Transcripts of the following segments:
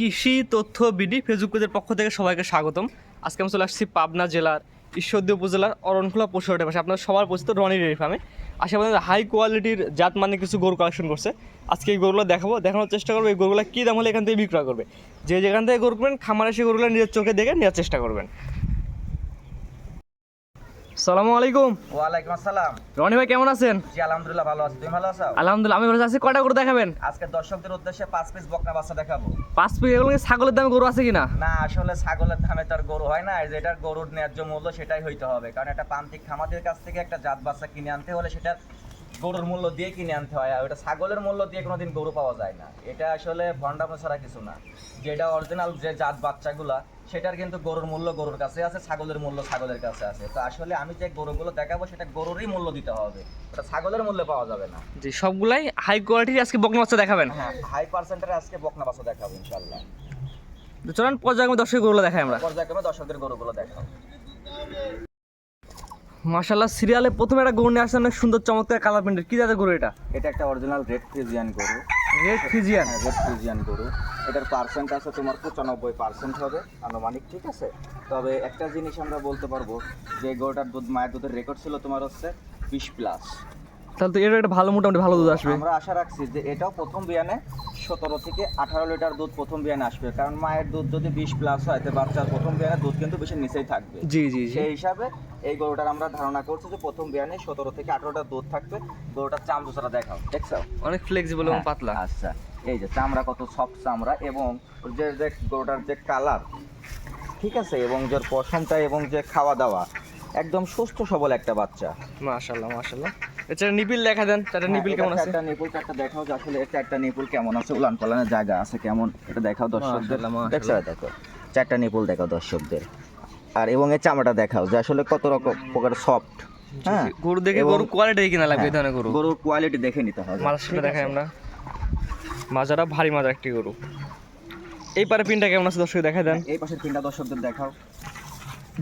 কৃষি তথ্য BD Facebook পেজের পক্ষ থেকে সবাইকে স্বাগতম। আজকে আমি চলে আসছি পাবনা জেলার ঈশ্বরদী উপজেলার অরণখোলা পশুহাটের পাশে। আপনার সবার পরিচিত রনি ডেয়ারি ফার্মে আসে আমাদের হাই কোয়ালিটির জাত মানে কিছু গরু কালেকশন করছে। আজকে এই গরুগুলো দেখাবো, দেখানোর চেষ্টা করব এই গরুগুলো কী দাম হলে এখান থেকে বিক্রয় করবে। যে যেখান থেকে গরু করবেন খামারে সেই গরুগুলো নিজের চোখে দেখে নেওয়ার চেষ্টা করবেন। সালামু আলাইকুম। ওয়ালাইকুম আসসালাম। রনি ভাই কেমন আছেন? জি আলহামদুলিল্লাহ ভালো আছি। তুমি ভালো আছো? আলহামদুলিল্লাহ আমি ভালো আছি। কয়টা গরু দেখাবেন? আজকে দর্শকদের উদ্দেশ্যে পাঁচ পিস বকনা বাচ্চা দেখাবো। পাঁচ পিস এগুলো ছাগলের দামে গরু আছে কিনা? না আসলে ছাগলের দামে তার গরু হয় না। যেটার গরুর ন্যায্য মূল্য সেটাই হইতে হবে। কারণ একটা প্রান্তিক খামাদের কাছ থেকে একটা জাত বাচ্চা কিনে আনতে হলে সেটা গরুর মূল্য দিয়ে কিনে আনতে হয় আর ওটা ছাগলের মূল্য দিয়ে কোনোদিন গরু পাওয়া যায় না। এটা আসলে ভন্ডামো ছাড়া কিছু না। যেটা অরিজিনাল যে জাত বাচ্চাগুলা সেটার কিন্তু গরুর মূল্য গরুর কাছে আছে ছাগলের মূল্য ছাগলের কাছে আছে। তো আসলে আমি যে গরুগুলো দেখাবো সেটা গরুরই মূল্য দিতে হবে। ওটা ছাগলের মূল্যে পাওয়া যাবে না। জি সবগুলাই হাই কোয়ালিটির আজকে বকনা বাচ্চা দেখাবেন। হ্যাঁ হাই পার্সেন্টের আজকে বকনা বাচ্চা দেখাবো ইনশাল্লাহ চলেন পর্যায়ক্রমে দর্শক গরুগুলো দেখাই আমরা। পর্যায়ক্রমে দর্শকদের গরুগুলো দেখাও। মাশাল্লাহ সিরিয়ালে প্রথমে একটা গরু নিয়ে আসছে অনেক সুন্দর চমৎকার কালার প্রিন্টের। কি জাতের গরু এটা? এটা একটা অরিজিনাল রেড ফ্রিজিয়ান গরু। রেড ফিজিয়ান হ্যাঁ রেড ফ্রিজিয়ান গরু। এটার পার্সেন্ট আছে তোমার পঁচানব্বই পার্সেন্ট হবে আনুমানিক ঠিক আছে? তবে একটা জিনিস আমরা বলতে পারব যে গরুটার দুধ মায়ের দুধের রেকর্ড ছিল তোমার হচ্ছে বিশ প্লাস তাহলে তো এর একটা ভালো মোটামুটি ভালো দুধ আসবে। আমরা আশা রাখছি যে এটাও প্রথম বিয়ানে সতেরো থেকে আঠারো লিটার দুধ প্রথম বিয়ানে আসবে। কারণ মায়ের দুধ যদি বিশ প্লাস হয় তো বাচ্চার প্রথম বিয়ানে দুধ কিন্তু বেশি নিচেই থাকবে। জি জি সেই হিসাবে এই গরুটার আমরা ধারণা করছি যে প্রথম বিয়ানে সতেরো থেকে আঠারোটা দুধ থাকবে। গরুটার চামচুসারা দেখাও দেখছ? অনেক ফ্লেক্সিবল এবং হ্যাঁ, পাতলা। আচ্ছা এই যে চামড়া কত সফট চামড়া এবং যে যে গরুটার যে কালার ঠিক আছে? এবং যে পশমটা এবং যে খাওয়া দাওয়া একদম সুস্থ সবল একটা বাচ্চা। মাশাল্লাহ মাশাল্লাহ এছাড়া নিপিল দেখা দেন চারটা নিপিল কেমন আছে? একটা নিপুল একটা দেখাও যে আসলে চারটা নিপুল কেমন আছে উলান পালানের জায়গা আছে কেমন এটা দেখাও দর্শকদের। দেখছ দেখো চারটা নিপুল দেখাও দর্শকদের। আর এবং এর চামড়াটা দেখাও যে আসলে কত রকম প্রকার সফট হ্যাঁ? গরু দেখে গরু কোয়ালিটি কিনা লাগবে হ্যাঁ, ধরনের গরু? গরুর কোয়ালিটি দেখে নিতে হবে। ঠিক দেখাই আমরা। মাজারা ভারী মাজা একটি গরু। এই পারে পিনটা কেমন আছে দর্শক দেখা দেন। এই পাশের পিনটা দর্শকদের দেখাও।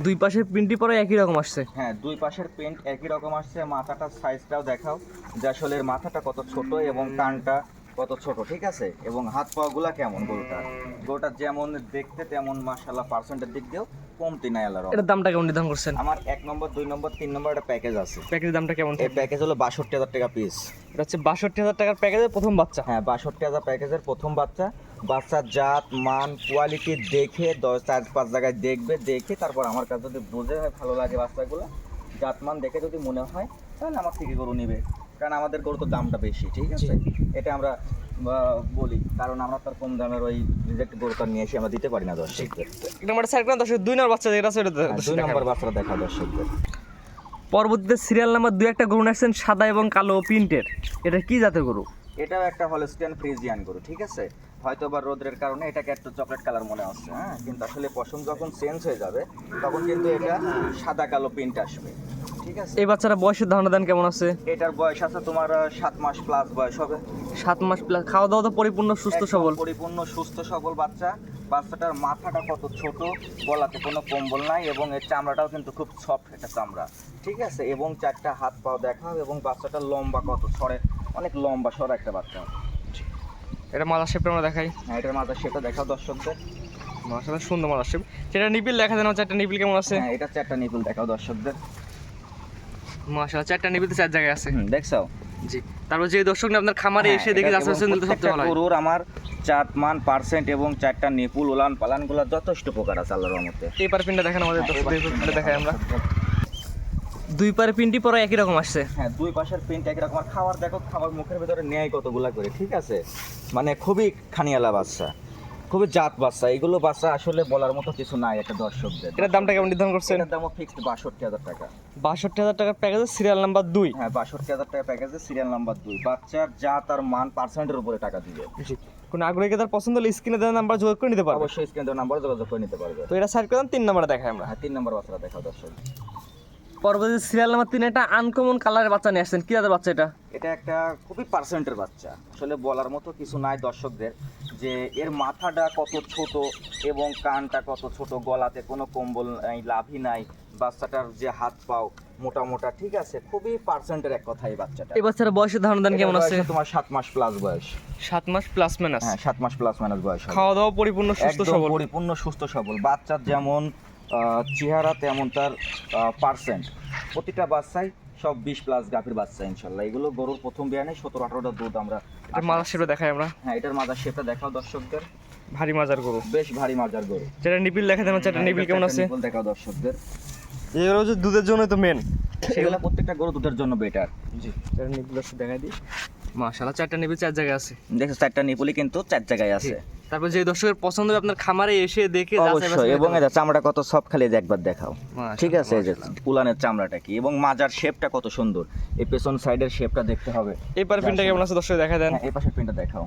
দুই পাশের পিনটি পরে একই রকম আসছে। হ্যাঁ দুই পাশের পেন্ট একই রকম আসছে। মাথাটার সাইজটাও দেখাও। যে আসলে এর মাথাটা কত ছোট এবং কানটা কত ছোট ঠিক আছে? এবং হাত পাগুলা কেমন গরুটার গরুটা যেমন দেখতে তেমন মাশাল্লাহ পার্সেন্টের দিক দিয়েও কমতি নাই রহমতে। এটার দামটা কেমন নির্ধারণ করছেন? আমার এক নম্বর দুই নম্বর তিন নম্বর একটা প্যাকেজ আছে। প্যাকেজের দামটা কেমন এই প্যাকেজ হলো বাষট্টি হাজার টাকা পিস এটা হচ্ছে বাষট্টি হাজার টাকার প্যাকেজের প্রথম বাচ্চা। হ্যাঁ বাষট্টি হাজার প্যাকেজের প্রথম বাচ্চা। বাচ্চার জাত মান কোয়ালিটি দেখে দশ চার পাঁচ জায়গায় দেখবে দেখে তারপর আমার কাছে যদি বুঝে হয় ভালো লাগে বাচ্চাগুলো জাত মান দেখে যদি মনে হয় তাহলে আমার থেকে গরু নেবে। কারণ আমাদের গরু তো দামটা বেশি ঠিক আছে? এটা আমরা বলি। কারণ আমরা তার কম দামের ওই রিজেক্ট গরুটা নিয়ে এসে আমরা দিতে পারি না দর্শকদের। দর্শক দুই নম্বর বাচ্চা যেটা হ্যাঁ, দর্শক দুই নম্বর বাচ্চাটা দেখা দর্শকদের। পরবর্তীতে সিরিয়াল নাম্বার দুই একটা গরু আসছেন সাদা এবং কালো প্রিন্টের এটা কি জাতের গরু? এটাও একটা হলস্টিয়ান ফ্রিজিয়ান গরু ঠিক আছে? হয়তো বা রোদের কারণে এটাকে একটু চকলেট কালার মনে হচ্ছে হ্যাঁ? কিন্তু আসলে পশম যখন চেঞ্জ হয়ে যাবে তখন কিন্তু এটা সাদা কালো প্রিন্ট আসবে ঠিক আছে? এই বাচ্চারা বয়সের ধারণা দেন কেমন আছে? এটার বয়স আছে তোমার সাত মাস প্লাস বয়স হবে। সাত মাস প্লাস খাওয়া দাওয়া তো পরিপূর্ণ সুস্থ সবল। পরিপূর্ণ সুস্থ সবল বাচ্চা। বাচ্চাটার মাথাটা কত ছোট গলাতে কোনো কম্বল নাই এবং এর চামড়াটাও কিন্তু খুব সফট একটা চামড়া ঠিক আছে? এবং চারটা হাত পাও দেখাও এবং বাচ্চাটা লম্বা কত সরে অনেক লম্বা সর একটা বাচ্চা। এটা মাদার শেপটা আমরা দেখাই। হ্যাঁ এটার মাথা সেটা দেখাও দর্শকদের। মাসাল্লাহ সুন্দর মাদার শেপ। সেটা নিপিল দেখা আমার চারটা নিপিল কেমন আছে? হ্যাঁ এটা চারটা নিপুল দেখাও দর্শকদের। মাসাল্লাহ চারটা নিপিল তো চার জায়গায় আছে। হুম, দেখছ? জি তারপর যে দর্শক আপনার খামারে হ্যাঁ, এসে দেখে যাচ্ছে সবচেয়ে ভালো গরুর আমার চার মান পার্সেন্ট এবং চারটা নিপুল উলান পালানগুলো যথেষ্ট প্রকার আছে আল্লাহর রহমতে। এই পারে পিনটা দেখেন আমাদের হ্যাঁ, দর্শক দেখাই আমরা। দুই পারে পিনটি পরে একই রকম আসছে। হ্যাঁ দুই পাশের প্রিন্ট একরকম আর খাবার দেখো খাবার মুখের ভিতরে নেয় কতগুলা করে ঠিক আছে? মানে খুবই খানিয়ালা বাচ্চা খুবই জাত বাচ্চা। এগুলো বাচ্চা আসলে বলার মতো কিছু নাই একটা দর্শকদের। এটার দামটা কেমন নির্ধারণ করছেন? এটার দামও ফিক্সড বাষট্টি হাজার টাকা। বাষট্টি হাজার টাকার প্যাকেজের সিরিয়াল নাম্বার দুই? হ্যাঁ বাষট্টি হাজার টাকা প্যাকেজে সিরিয়াল নাম্বার দুই। বাচ্চার জাত আর মান পার্সেন্টের উপরে টাকা দিবে। কোনো আগ্রহীকে তার পছন্দ হলে স্ক্রিনে দেওয়া নাম্বার যোগাযোগ করে নিতে পারবে। অবশ্যই স্ক্রিন নাম্বার যোগাযোগ করে নিতে পারবে। তো এটা সাইড করলাম তিন নাম্বারে দেখাই আমরা। হ্যাঁ তিন নাম্বার বাচ্চাটা দেখাও দর্শক। পরবর্তী সিরিয়াল নাম্বার তিন একটা আনকমন কালারের বাচ্চা নিয়ে আসছেন। কি জাতের বাচ্চা এটা? এটা একটা খুবই পার্সেন্টের বাচ্চা। আসলে বলার মতো কিছু নাই দর্শকদের যে এর মাথাটা কত ছোট এবং কানটা কত ছোট গলাতে কোনো কম্বল নাই লাভই নাই বাচ্চাটার যে হাত পাও মোটা মোটা ঠিক আছে? খুবই পার্সেন্টের এক কথা এই বাচ্চাটা। এই বাচ্চার বয়সের ধারণ দান কেমন আছে? তোমার সাত মাস প্লাস বয়স। সাত মাস প্লাস মাইনাস হ্যাঁ সাত মাস প্লাস মাইনাস বয়স খাওয়া দাওয়া পরিপূর্ণ সুস্থ সবল। পরিপূর্ণ সুস্থ সবল। বাচ্চার যেমন চেহারা তেমন তার পার্সেন্ট প্রতিটা বাচ্চাই সব বিশ প্লাস গাভীর বাচ্চা ইনশাল্লাহ। এগুলো গরুর প্রথম বিয়ানে সতেরো আঠারোটা দুধ আমরা এটা মালা সেটা দেখাই আমরা। হ্যাঁ এটার মাজার শেপটা দেখাও দর্শকদের। ভারী মাজার গরু। বেশ ভারী মাজার গরু। যেটা নিপিল দেখা দেন যেটা হ্যাঁ, নিপিল কেমন আছে? দেখাও দর্শকদের। এগুলো হচ্ছে দুধের জন্য তো মেন সেগুলো প্রত্যেকটা গরু দুধের জন্য বেটার জি। যেটা নিপিল দেখাই দিই। মাশাআল্লাহ চারটা নিপিল চার জায়গায় আছে। দেখো চারটা নেপুলি কিন্তু চার জায়গায় আছে। তারপর যে দর্শকের পছন্দ হবে আপনার খামারে এসে দেখে অবশ্যই এবং এটা চামড়া কত সব খালি একবার দেখাও। ঠিক আছে এই যে উলানের চামড়াটা কি এবং মাজার শেপটা কত সুন্দর। এই পেছন সাইডের শেপটা দেখতে হবে। এই পার পিনটা কেমন আছে দর্শক দেখা দেন। হ্যাঁ, এই পাশের পিনটা দেখাও।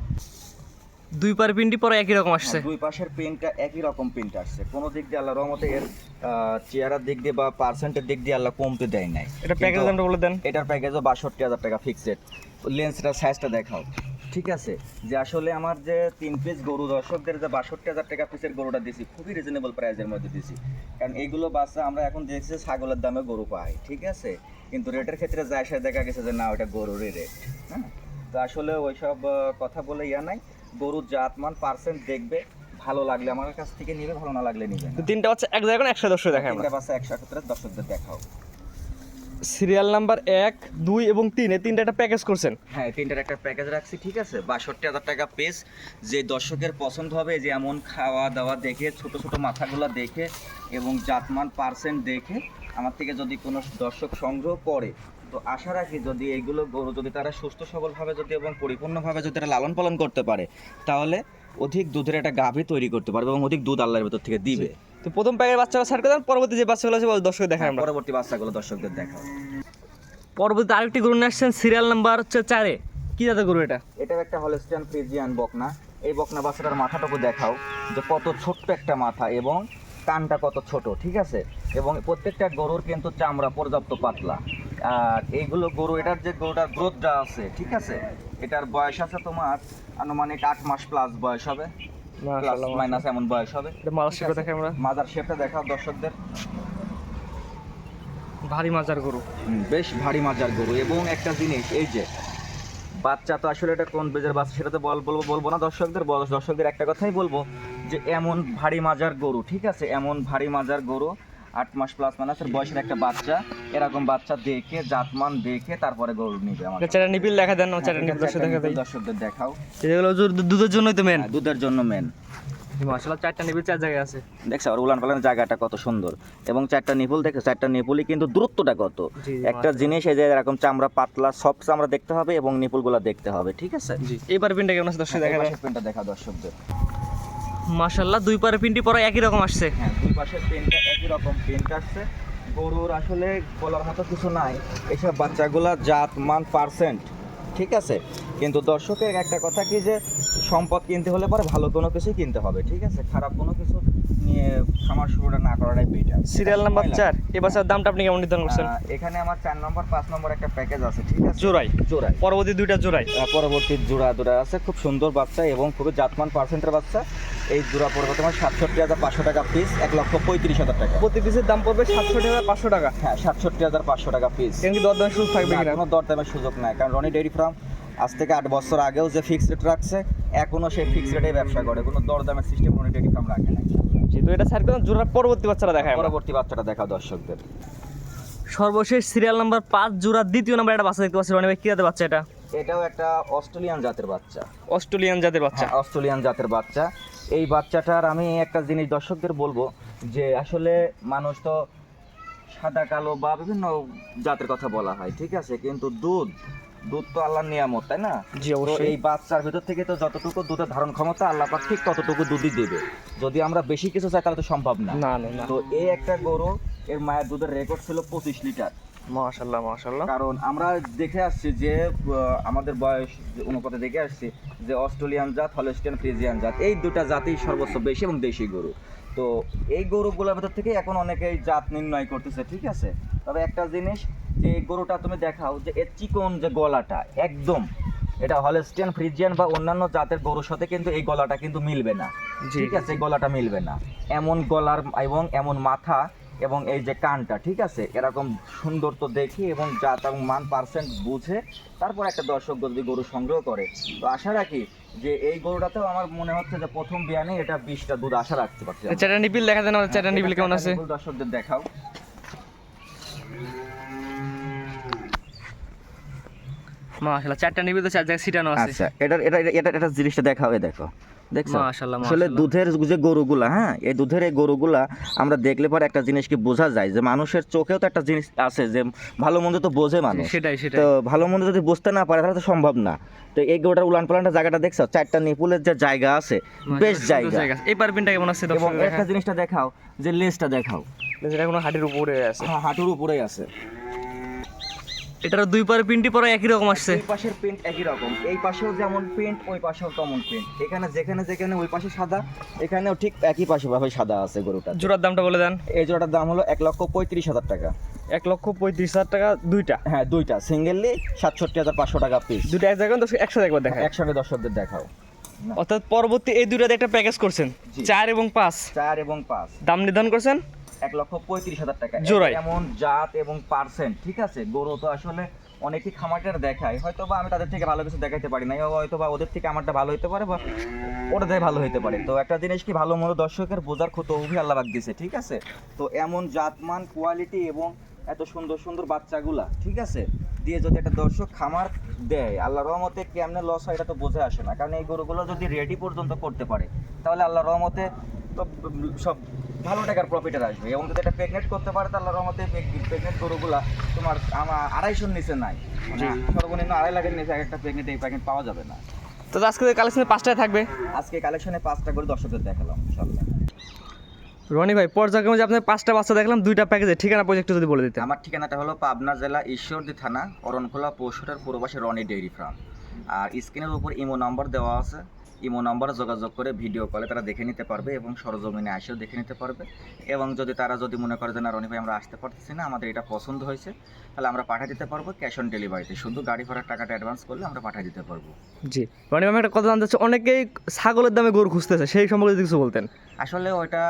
দুই পার পিনটি পরে একই রকম আসছে। দুই পাশের পেনটা একই রকম পেনটা আসছে। কোনো দিক দিয়ে আল্লাহ রহমতে এর চেয়ারের দিক দিয়ে বা পার্সেন্টের দিক দিয়ে আল্লাহ কমতে দেয় নাই। এটা প্যাকেজ দামটা বলে দেন। এটার প্যাকেজও বাষট্টি হাজার টাকা ফিক্সড লেন্সটার সাইজটা দেখাও। ঠিক আছে? যে আসলে আমার যে তিন পিস গরু দর্শকদের যে বাষট্টি হাজার টাকা পিসের গরুটা দিছি খুবই রিজনেবল প্রাইসের মধ্যে দিছি। কারণ এইগুলো বাচ্চা আমরা এখন দেখছি ছাগলের দামে গরু পাই ঠিক আছে? কিন্তু রেটের ক্ষেত্রে যায় সে দেখা গেছে যে না ওটা গরুরই রেট হ্যাঁ? তো আসলে ওইসব কথা বলে ইয়া নাই। গরুর জাতমান পার্সেন্ট দেখবে ভালো লাগলে আমার কাছ থেকে নিবে ভালো না লাগলে নিবে তো তিনটা বাচ্চা এক জায়গায় একশো দর্শক দেখায় আমরা। তিনটা বাচ্চা একসাথে দর্শকদের দেখাও। সিরিয়াল নাম্বার এক দুই এবং তিন এই তিনটা একটা প্যাকেজ করছেন? হ্যাঁ এই তিনটার একটা প্যাকেজ রাখছি ঠিক আছে? বাষট্টি হাজার টাকা পেস যে দর্শকের পছন্দ হবে যে এমন খাওয়া দাওয়া দেখে ছোট ছোট মাথাগুলো দেখে এবং জাতমান পার্সেন্ট দেখে আমার থেকে যদি কোনো দর্শক সংগ্রহ করে তো আশা রাখি যদি এইগুলো গরু যদি তারা সুস্থ সবলভাবে যদি এবং পরিপূর্ণভাবে যদি তারা লালন পালন করতে পারে তাহলে অধিক দুধের একটা গাভী তৈরি করতে পারবে এবং অধিক দুধ আল্লাহর ভেতর থেকে দিবে। তো প্রথম প্যাকের বাচ্চাটা ছাড় করে দেন পরবর্তী যে বাচ্চাগুলো আছে দর্শক দেখাই আমরা। পরবর্তী বাচ্চাগুলো দর্শকদের দেখাও। পরবর্তী আরেকটি গরু নিয়ে আসছেন সিরিয়াল নাম্বার হচ্ছে চারে। কি জাতের গরু এটা? এটাও একটা হলস্টিয়ান ফ্রিজিয়ান বকনা। এই বকনা বাচ্চাটার মাথাটুকু দেখাও যে কত ছোট্ট একটা মাথা এবং কানটা কত ছোট ঠিক আছে? এবং প্রত্যেকটা গরুর কিন্তু চামড়া পর্যাপ্ত পাতলা। আর এইগুলো গরু এটার যে গরুটার গ্রোথটা আছে ঠিক আছে? এটার বয়স আছে তোমার আনুমানিক আট মাস প্লাস বয়স হবে। প্লাস মাইনাস এমন বয়স হবে। এটা মালার শেপে দেখাই আমরা। মাজার শেপটা দেখাও দর্শকদের। ভারী মাজার গরু। বেশ ভারী মাজার গরু। এবং একটা জিনিস এই যে বাচ্চা তো আসলে এটা কোন বেজের বাচ্চা সেটা তো বল বলব বলব না দর্শকদের দর্শকদের একটা কথাই বলব যে এমন ভারী মাজার গরু ঠিক আছে? এমন ভারী মাজার গরু আট মাস প্লাস মানাসের বয়সের একটা বাচ্চা। এরকম বাচ্চা দেখে জাতমান দেখে তারপরে গরু নিবে আমার এটা চারটা নিপিল দেখা দেন চারটা হ্যাঁ, নিপিল দর্শক দেখা দেয় দর্শকদের দেখাও। এগুলো দুধের জন্যই তো মেন হ্যাঁ, দুধের জন্য মেন মাশাআল্লাহ চারটা নিপিল চার জায়গায় আছে। দেখছ আর উলান পালানের জায়গাটা কত সুন্দর। এবং চারটা নিপুল দেখো চারটা নিপুলই কিন্তু দূরত্বটা কত। একটা জিনিস এই যে এরকম চামড়া পাতলা সব চামড়া দেখতে হবে এবং নিপুলগুলো দেখতে হবে ঠিক আছে? জি এইবার পিনটা কেমন আছে দর্শক দেখা দেয় দেখা দর্শকদের। মাশাআল্লাহ দুই পারে পিনটি পরে একই রকম আসছে। হ্যাঁ দুই পাশের পেনটা একই রকম পেন্ট আসছে। গরুর আসলে বলার মতো কিছু নাই এসব বাচ্চাগুলা জাত মান পার্সেন্ট ঠিক আছে? কিন্তু দর্শকের একটা কথা কি যে সম্পদ কিনতে হলে পরে ভালো কোনো কিছুই কিনতে হবে ঠিক আছে? খারাপ কোনো কিছু নিয়ে খামার শুরুটা না করাটাই বেটার সিরিয়াল নাম্বার চার এই বাচ্চার দামটা আপনি কেমন নির্ধারণ করছেন? এখানে আমার চার নম্বর পাঁচ নম্বর একটা প্যাকেজ আছে ঠিক আছে? জোড়াই। জোড়াই। পরবর্তী দুইটা জোড়াই। পরবর্তী জোড়া জোড়া আছে খুব সুন্দর বাচ্চা এবং খুবই জাতমান পার্সেন্টের বাচ্চা। এই জোড়া পড়বে তোমার সাতষট্টি হাজার পাঁচশো টাকা পিস এক লক্ষ পঁয়ত্রিশ হাজার টাকা। প্রতি পিসের দাম পড়বে সাতষট্টি হাজার পাঁচশো টাকা। হ্যাঁ সাতষট্টি হাজার পাঁচশো টাকা পিস কেন কি দরদাম শুরু থাকবে কিনা? কোনো দরদামের সুযোগ নাই কারণ রনি ডেয়ারি ফার্ম আজ থেকে আট বছর আগেও যে ফিক্স রেট রাখছে এখনও সেই ফিক্স রেটে ব্যবসা করে কোনো দরদামের সিস্টেম রনি ডেয়ারি ফার্ম রাখে না যেহেতু এটা স্যার করে জোড়ার পরবর্তী বাচ্চারা দেখায় পরবর্তী বাচ্চাটা দেখাও দর্শকদের। সর্বশেষ সিরিয়াল নাম্বার পাঁচ জোড়া দ্বিতীয় নাম্বার একটা বাচ্চা দেখতে পাচ্ছি। রনি ভাই কি বাচ্চা এটা? এটাও একটা অস্ট্রেলিয়ান জাতের বাচ্চা। অস্ট্রেলিয়ান জাতের বাচ্চা। হ্যাঁ, অস্ট্রেলিয়ান জাতের বাচ্চা। এই বাচ্চাটার আমি একটা জিনিস দর্শকদের বলব যে আসলে মানুষ তো সাদা কালো বা বিভিন্ন জাতের কথা বলা হয় ঠিক আছে? কিন্তু দুধ দুধ তো আল্লাহর নিয়ামত তাই না? এই বাচ্চার ভিতর থেকে তো যতটুকু দুধের ধারণ ক্ষমতা আল্লাহ পাক ঠিক ততটুকু দুধই দেবে। যদি আমরা বেশি কিছু চাই তাহলে তো সম্ভব না। না না না। তো এই একটা গরু এর মায়ের দুধের রেকর্ড ছিল পঁচিশ লিটার। মাশাল্লাহ মাশাল্লাহ কারণ আমরা দেখে আসছি যে আমাদের বয়স যে অনুপাতে দেখে আসছি যে অস্ট্রেলিয়ান জাত হলস্টিয়ান ফ্রিজিয়ান জাত এই দুটা জাতেই সর্বোচ্চ বেশি এবং দেশি গরু। তো এই গরুগুলোর ভেতর থেকে এখন অনেকেই জাত নির্ণয় করতেছে ঠিক আছে? তবে একটা জিনিস যে গরুটা তুমি দেখাও যে এর চিকন যে গলাটা একদম এটা হলেস্টিয়ান ফ্রিজিয়ান বা অন্যান্য জাতের গরুর সাথে কিন্তু এই গলাটা কিন্তু মিলবে না। ঠিক আছে? এই গলাটা মিলবে না। এমন গলার এবং এমন মাথা এবং এই যে কানটা ঠিক আছে? এরকম সুন্দর তো দেখি এবং জাত এবং মান পার্সেন্ট বুঝে তারপর একটা দর্শক যদি গরু সংগ্রহ করে। তো আশা রাখি যে এই গরুটাতেও আমার মনে হচ্ছে যে প্রথম বিয়ানে এটা বিশটা দুধ আশা রাখতে পারছি। চারটা নিপিল দেখা দেন আমাদের চারটা নিপিল কেমন আছে? দর্শকদের দেখাও। মাশাআল্লাহ চারটা নিপিল তো চার জায়গায় ছিটানো আছে। আচ্ছা এটা এটা এটা এটা জিনিসটা দেখাও এই দেখো। আসলে দুধের যে গরুগুলা হ্যাঁ এই দুধের এই গরুগুলা আমরা দেখলে পরে একটা জিনিস কি বোঝা যায় যে মানুষের চোখেও তো একটা জিনিস আছে যে ভালো মন্দ তো বোঝে মানুষ। সেটাই সেটাই। তো ভালো মন্দ যদি বুঝতে না পারে তাহলে তো সম্ভব না। তো এই গরুটার উলান পালানটা জায়গাটা দেখছ? চারটা নিপুলের যে জায়গা আছে বেশ জায়গা। এই পারপিনটা কেমন আছে এবং একটা জিনিসটা দেখাও যে লেজটা দেখাও। এটা কোনো হাটির উপরে আছে। হ্যাঁ হাঁটুর উপরেই আছে। এটার দুই পার পিনটি পরে একই রকম আসছে। এই পাশের প্রিন্ট একই রকম। এই পাশেও যেমন প্রিন্ট ওই পাশেও তেমন প্রিন্ট এখানে যেখানে যেখানে ওই পাশে সাদা এখানেও ঠিক একই পাশে ভাবে সাদা আছে গরুটা। জোড়ার দামটা বলে দেন। এই জোড়াটার দাম হলো এক লক্ষ পঁয়ত্রিশ হাজার টাকা। এক লক্ষ পঁয়ত্রিশ হাজার টাকা দুইটা? হ্যাঁ দুইটা। সিঙ্গেললি সাতষট্টি হাজার পাঁচশো টাকা পিস দুইটা এক জায়গায় একসাথে একবার দেখায়। একসঙ্গে দর্শকদের দেখাও। অর্থাৎ পরবর্তী এই দুইটাতে একটা প্যাকেজ করছেন। চার এবং পাঁচ। চার এবং পাঁচ। দাম নির্ধারণ করছেন? এক লক্ষ পঁয়ত্রিশ হাজার টাকা। জোড়ায়। এমন জাত এবং পার্সেন্ট ঠিক আছে? গরু তো আসলে অনেকেই খামারটা দেখায়। হয়তো বা আমি তাদের থেকে ভালো কিছু দেখাইতে পারি না হয়তো বা ওদের থেকে আমারটা ভালো হতে পারে বা ওটা থেকে ভালো হতে পারে। তো একটা জিনিস কি ভালো মতো দর্শকের বোঝার ক্ষত অভি আল্লাহ দিছে ঠিক আছে? তো এমন জাতমান কোয়ালিটি এবং এত সুন্দর সুন্দর বাচ্চাগুলা ঠিক আছে? দিয়ে যদি একটা দর্শক খামার দেয় আল্লাহ রহমতে কেমনে লস হয় এটা তো বোঝে আসে না। কারণ এই গরুগুলো যদি রেডি পর্যন্ত করতে পারে তাহলে আল্লাহ রহমতে তো সব ভালো টাকার প্রফিটের আসবে। এবং যদি এটা প্রেগনেন্ট করতে পারে তাহলে রহমতে প্রেগনেন্ট গরুগুলা তোমার আমার আড়াইশোর নিচে নাই। মানে সর্বনিম্ন আড়াই লাখের নিচে এক একটা প্রেগনেন্ট এই প্যাকেট পাওয়া যাবে না। তো আজকে কালেকশনে পাঁচটায় থাকবে? আজকে কালেকশনে পাঁচটা করে দর্শকদের দেখালাম ইনশাল্লাহ রনি ভাই পর্যায়ক্রমে যে আপনার পাঁচটা বাচ্চা দেখলাম দুইটা প্যাকেজে ঠিকানা প্রজেক্ট যদি বলে দিতে আমার ঠিকানাটা হলো পাবনা জেলা ঈশ্বরদী থানা অরণখোলা পৌরসভার পূর্বপাশে রনি ডেইরি ফার্ম। আর স্ক্রিনের উপর ইমো নম্বর দেওয়া আছে। ইমো নম্বরে যোগাযোগ করে ভিডিও কলে তারা দেখে নিতে পারবে এবং সরজমিনে এসেও দেখে নিতে পারবে। এবং যদি তারা যদি মনে করে যে না রনি ভাই আমরা আসতে পারতেছি না আমাদের এটা পছন্দ হয়েছে তাহলে আমরা পাঠিয়ে দিতে পারব ক্যাশ অন ডেলিভারিতে। শুধু গাড়ি ভাড়ার টাকাটা অ্যাডভান্স করলে আমরা পাঠিয়ে দিতে পারব। জি। রনি ভাই আমি একটা কথা জানতে চাচ্ছি। অনেকেই ছাগলের দামে গরু খুঁজতেছে সেই সম্পর্কে যদি কিছু বলতেন। আসলে ওইটা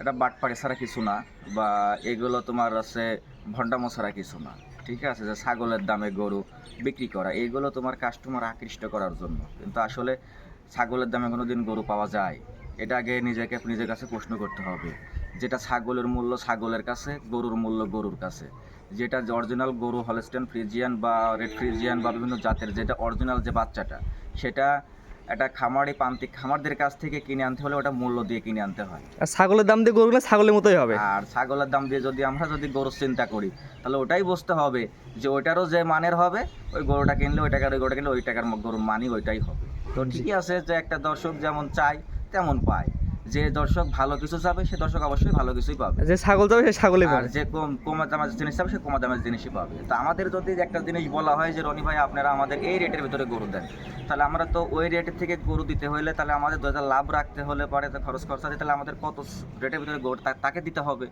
এটা বাটপাড়ি ছাড়া কিছু না বা এগুলো তোমার আছে ভণ্ডামো ছাড়া কিছু না ঠিক আছে? যে ছাগলের দামে গরু বিক্রি করা এইগুলো তোমার কাস্টমার আকৃষ্ট করার জন্য। কিন্তু আসলে ছাগলের দামে কোনো দিন গরু পাওয়া যায় এটা আগে নিজেকে নিজের কাছে প্রশ্ন করতে হবে। যেটা ছাগলের মূল্য ছাগলের কাছে গরুর মূল্য গরুর কাছে। যেটা অরিজিনাল গরু হলস্টেন ফ্রিজিয়ান বা রেড ফ্রিজিয়ান বা বিভিন্ন জাতের যেটা অরিজিনাল যে বাচ্চাটা সেটা একটা খামারি প্রান্তিক খামারদের কাছ থেকে কিনে আনতে হলে ওটা মূল্য দিয়ে কিনে আনতে হয়। আর ছাগলের দাম দিয়ে গরুগুলো ছাগলের মতোই হবে। আর ছাগলের দাম দিয়ে যদি আমরা যদি গরুর চিন্তা করি তাহলে ওটাই বুঝতে হবে যে ওইটারও যে মানের হবে ওই গরুটা কিনলে ওই টাকার ওই গরুটা কিনলে ওই টাকার গরুর মানই ওইটাই হবে। তো ঠিকই আছে যে একটা দর্শক যেমন চায় তেমন পায়। যে দর্শক ভালো কিছু চাবে সে দর্শক অবশ্যই ভালো কিছুই পাবে। যে ছাগল যাবে সে ছাগলই আর পাবে। যে কম কম দামের জিনিস চাবে সে কম দামের জিনিসই পাবে। তো আমাদের যদি একটা জিনিস বলা হয় যে রনি ভাই আপনারা আমাদের এই রেটের ভিতরে গরু দেন। তাহলে আমরা তো ওই রেটের থেকে গরু দিতে হলে তাহলে আমাদের দু হাজার লাভ রাখতে হলে পরে খরচ খরচা দিতে হলে আমাদের কত রেটের ভিতরে গরু তাকে দিতে হবে।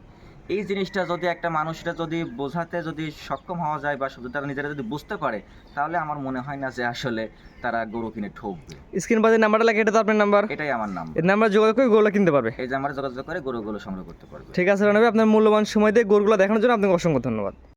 এই জিনিসটা যদি একটা মানুষটা যদি বোঝাতে যদি সক্ষম হওয়া যায় বা তারা নিজেরা যদি বুঝতে পারে তাহলে আমার মনে হয় না যে আসলে তারা গরু কিনে ঠকবে। স্ক্রিন বাজে নাম্বারটা লাগে এটা তো আপনার নাম্বার। এটাই আমার নাম এই নাম্বার যোগাযোগ করে গরুগুলো কিনতে পারবে। এই যে আমরা যোগাযোগ করে গরুগুলো সংগ্রহ করতে পারবে। ঠিক আছে রনি আপনার মূল্যবান সময় দিয়ে গরুগুলো দেখানোর জন্য আপনাকে অসংখ্য ধন্যবাদ।